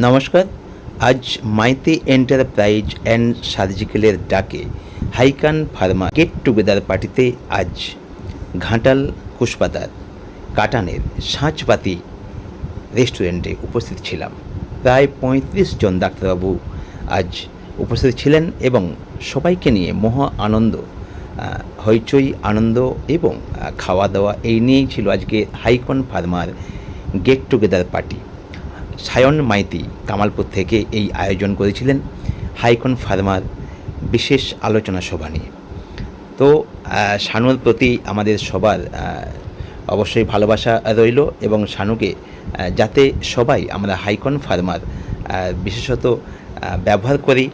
নমস্কার। আজ Maiti enterprise and সার্জিক্যালের ডাকে হাইকান ফার্মা গেট টুগেদার পার্টিতে আজ ঘাটাল কুশপাতার কাটানের সাঁচপাতি রেস্টুরেন্টে উপস্থিত ছিলাম। প্রায় পঁয়ত্রিশ জন ডাক্তারবাবু আজ উপস্থিত ছিলেন এবং সবাইকে নিয়ে মহা আনন্দ হইচই, আনন্দ এবং খাওয়া দাওয়া এই নিয়েই ছিল আজকে হাইকন farmer get together party. Sayan Maiti Kamalpur থেকে এই আয়োজন করেছিলেন হাইকন ফার্মার বিশেষ আলোচনা সভা নিয়ে। তো শানুর প্রতি আমাদের সবার অবশ্যই ভালোবাসা রইল এবং শানুকে যাতে সবাই আমরা হাইকন ফার্মার বিশেষত ব্যবহার করি,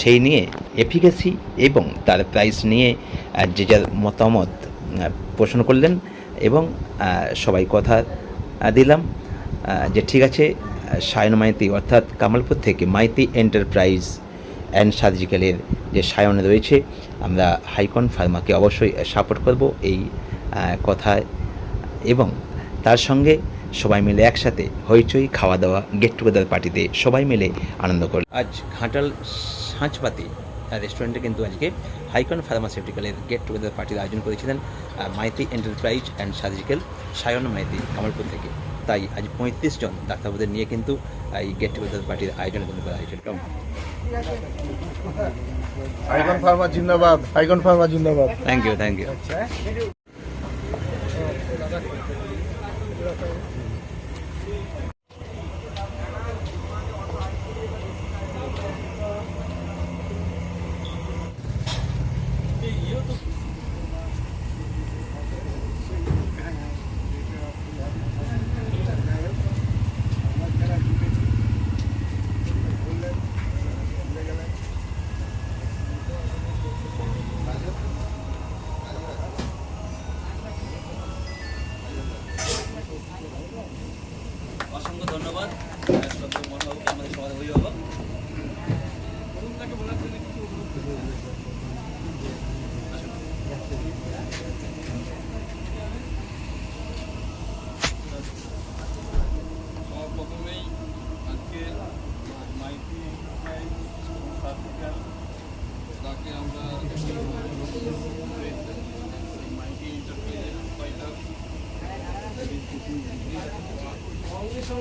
সেই নিয়ে এফিকেসি এবং তার প্রাইস নিয়ে যে যার মতামত পোষণ করলেন এবং সবাই কথা দিলাম যে ঠিক আছে সায়ন মাইতি, অর্থাৎ কামালপুর থেকে মাইতি এন্টারপ্রাইজ অ্যান্ড সার্জিক্যালের যে সায়ন রয়েছে, আমরা হাইকন ফার্মাকে অবশ্যই সাপোর্ট করব এই কথায়। এবং তার সঙ্গে সবাই মিলে একসাথে হইচই খাওয়া দাওয়া গেট টুগেদার পার্টিতে সবাই মিলে আনন্দ করল আজ ঘাটাল সাঁচপাতি রেস্টুরেন্টে কিন্তু আজকে হাইকন ফার্মাসিউটিক্যালের গেট টুগেদার পার্টির আয়োজন করেছিলেন Maiti enterprise and surgical Sayan Maiti Kamalpur থেকে। তাই আজ পঁয়ত্রিশ জন ডাক্তারবাবুদের নিয়ে কিন্তু এই গেট টুগেদার পার্টির আয়োজন কিন্তু করা আইকন ফার্মা জিন্দাবাদ আইকন ফার্মা জিন্দাবাদ। থ্যাংক ইউ থ্যাংক ইউ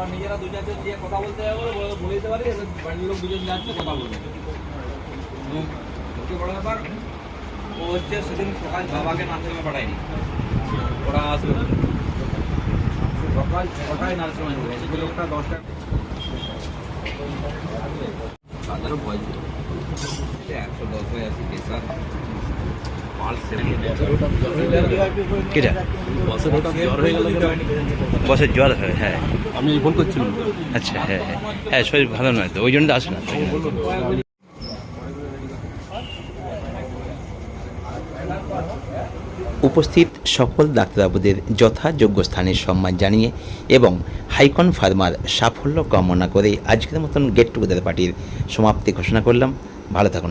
আমরা নিজেরা দু চারজন দিয়ে কথা বলতে যাব, বলে দিতে পারি বাড়ির লোক দুজন যাচ্ছে, কথা বলবে। সবচেয়ে ব্যাপার, ও হচ্ছে সেদিন সকাল বাবাকে নার্সিংহোমে পাঠায়নি। ওরা আসবে। সকাল ছটায় নার্সিংহোমে ঢুকে সেই লোকটা দশটা তাদেরও ভয় একশো দশ হয়ে আছে কিটা? বছর জ্বর হয়ে হয়। হ্যাঁ আমি ফোন করছিলাম। আচ্ছা হ্যাঁ হ্যাঁ। হ্যাঁ শরীর ভালো নয় তো ওই জন্য আসে না উপস্থিত সকল ডাক্তারবাবুদের যথাযোগ্য স্থানে সম্মান জানিয়ে এবং হাইকন ফার্মার সাফল্য কামনা করে আজকের মতন গেট টুগেদার পার্টির সমাপ্তি ঘোষণা করলাম। ভালো থাকুন।